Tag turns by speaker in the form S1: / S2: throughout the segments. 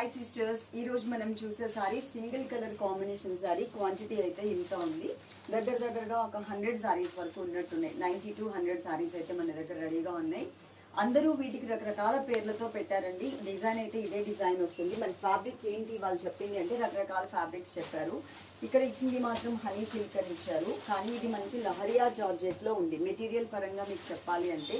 S1: Hi sisters ఈ రోజు మనం చూసే sari single colour combination sari. Quantity అయితే ఇంత ఉంది. దగ్గర దగ్గరగా ఒక హండ్రెడ్ సారీస్ వరకు ఉన్నట్టున్నాయి. నైంటీ టు హండ్రెడ్ సారీస్ అయితే మన దగ్గర రెడీగా ఉన్నాయి. అందరూ వీటికి రకరకాల పేర్లతో పెట్టారండి. డిజైన్ అయితే ఇదే డిజైన్ వస్తుంది. మన ఫ్యాబ్రిక్ ఏంటి? వాళ్ళు చెప్పింది అంటే రకరకాల ఫ్యాబ్రిక్స్ చెప్పారు. ఇక్కడ ఇచ్చింది మాత్రం హనీ సిల్క్ అని ఇచ్చారు. కానీ ఇది మనకి లహరియా జార్జెట్లో ఉంది. మెటీరియల్ పరంగా మీకు చెప్పాలి అంటే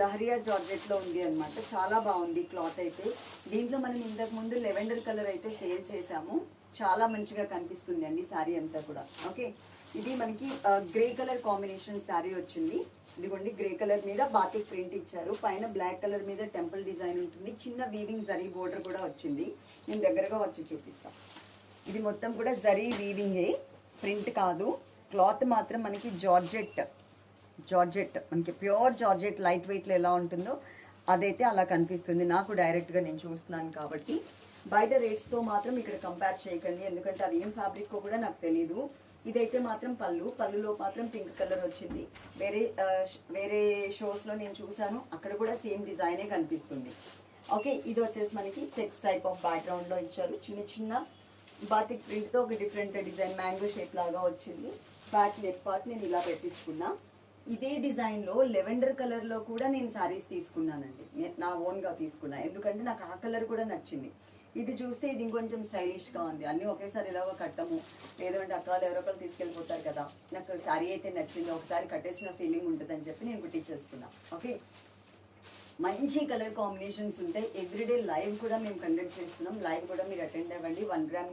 S1: లహరియా జార్జెట్లో ఉంది అనమాట చాలా బాగుంది క్లాత్ అయితే. దీంట్లో మనం ఇంతకు ముందు లెవెండర్ కలర్ అయితే సేల్ చేసాము చాలా మంచిగా కనిపిస్తుంది అండి శారీ అంతా కూడా. ఓకే? ఇది మనకి గ్రే కలర్ కాంబినేషన్ శారీ వచ్చింది. ఇదిగోండి గ్రే కలర్ మీద బాతిక్ ప్రింట్ ఇచ్చారు. పైన బ్లాక్ కలర్ మీద టెంపుల్ డిజైన్ ఉంటుంది. చిన్న వీవింగ్ జరీ బోర్డర్ కూడా వచ్చింది. నేను దగ్గరగా వచ్చి చూపిస్తాను ఇది మొత్తం కూడా జరీ వీవింగే. ప్రింట్ కాదు. క్లాత్ మాత్రం మనకి జార్జెట్ జార్జెట్ మనకి ప్యూర్ జార్జెట్ లైట్ వెయిట్లో ఎలా ఉంటుందో అదైతే అలా కనిపిస్తుంది. నాకు డైరెక్ట్గా నేను చూస్తున్నాను కాబట్టి. బయట రేట్స్తో మాత్రం ఇక్కడ కంపేర్ చేయకండి. ఎందుకంటే అది ఏం ఫ్యాబ్రిక్ కూడా నాకు తెలియదు ఇదైతే మాత్రం పళ్ళు. పళ్ళులో మాత్రం పింక్ కలర్ వచ్చింది. వేరే వేరే షోస్లో నేను చూశాను. అక్కడ కూడా సేమ్ డిజైనే కనిపిస్తుంది. ఓకే ఇది వచ్చేసి మనకి చెక్స్ టైప్ ఆఫ్ బ్యాక్గ్రౌండ్లో ఇచ్చారు. చిన్న చిన్న బాతిక్ ప్రింట్తో ఒక డిఫరెంట్ డిజైన్ మ్యాంగో షేప్ లాగా వచ్చింది. బ్యాక్ నెక్ పార్ట్ నేను ఇలా పెట్టించుకున్నా. ఇదే డిజైన్లో లెవెండర్ కలర్లో కూడా నేను శారీస్ తీసుకున్నానండి. నా ఓన్గా తీసుకున్నా. ఎందుకంటే నాకు ఆ కలర్ కూడా నచ్చింది. ఇది చూస్తే ఇది ఇంకొంచెం స్టైలిష్గా ఉంది. అన్నీ ఒకేసారి ఎలాగో కట్టము. లేదంటే అక్కలు ఎవరో ఒకరు తీసుకెళ్ళిపోతారు కదా. నాకు శారీ అయితే నచ్చింది. ఒకసారి కట్టేసిన ఫీలింగ్ ఉంటుందని చెప్పి నేను కుట్టించేసుకున్నా ఓకే? మంచి కలర్ కాంబినేషన్స్ ఉంటాయి ఎవ్రీడే లైవ్ కూడా మేము కండక్ట్ చేస్తున్నాం. లైవ్ కూడా మీరు అటెండ్ అవ్వండి. వన్ గ్రామ్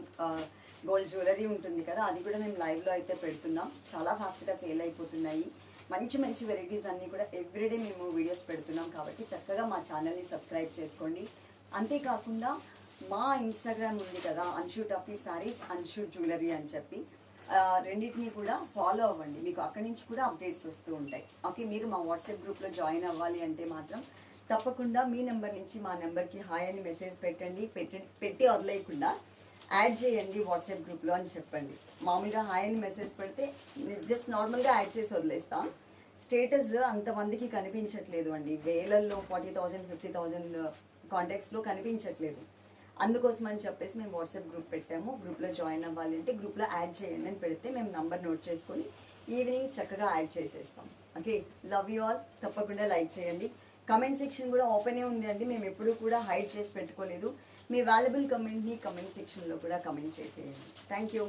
S1: గోల్డ్ జ్యువెలరీ ఉంటుంది కదా. అది కూడా మేము లైవ్లో అయితే పెడుతున్నాం. చాలా ఫాస్ట్గా సేల్ అయిపోతున్నాయి. మంచి మంచి వెరైటీస్ అన్నీ కూడా ఎవ్రీడే మేము వీడియోస్ పెడుతున్నాం కాబట్టి చక్కగా మా ఛానల్ని సబ్స్క్రైబ్ చేసుకోండి. అంతేకాకుండా మా ఇన్స్టాగ్రామ్ ఉంది కదా అన్షూట్ టఫీ సారీస్ అన్షూట్ జ్యువెలరీ అని చెప్పి రెండింటినీ రెండింటిని కూడా ఫాలో అవ్వండి. మీకు అక్కడి నుంచి కూడా అప్డేట్స్ వస్తూ ఉంటాయి. ఓకే మీరు మా వాట్సాప్ గ్రూప్లో జాయిన్ అవ్వాలి అంటే మాత్రం తప్పకుండా మీ నెంబర్ నుంచి మా నెంబర్కి హాయ్ అని మెసేజ్ పెట్టండి. పెట్టి పెట్టి వదిలేయకుండా యాడ్ చేయండి వాట్సాప్ గ్రూప్లో అని చెప్పండి. మామూలుగా హాయ్ అని మెసేజ్ పెడితే జస్ట్ నార్మల్గా యాడ్ చేసి వదిలేస్తాం. స్టేటస్ అంతమందికి కనిపించట్లేదు అండి. వేలల్లో forty thousand fifty thousand uh, కాంటాక్ట్స్లో కనిపించట్లేదు. అందుకోసం అని చెప్పేసి మేము వాట్సాప్ గ్రూప్ పెట్టాము. గ్రూప్లో జాయిన్ అవ్వాలి అంటే గ్రూప్లో యాడ్ చేయండి అని పెడితే మేము నంబర్ నోట్ చేసుకొని ఈవినింగ్ చక్కగా యాడ్ చేసేస్తాం. ఓకే? లవ్ యూ ఆల్ తప్పకుండా లైక్ చేయండి. కమెంట్ సెక్షన్ కూడా ఓపెనే ఉంది అండి. మేము ఎప్పుడూ కూడా హైడ్ చేసి పెట్టుకోలేదు. మీ వాల్యుబుల్ కమెంట్ని కమెంట్ సెక్షన్లో కూడా కమెంట్ చేసేయండి. Thank you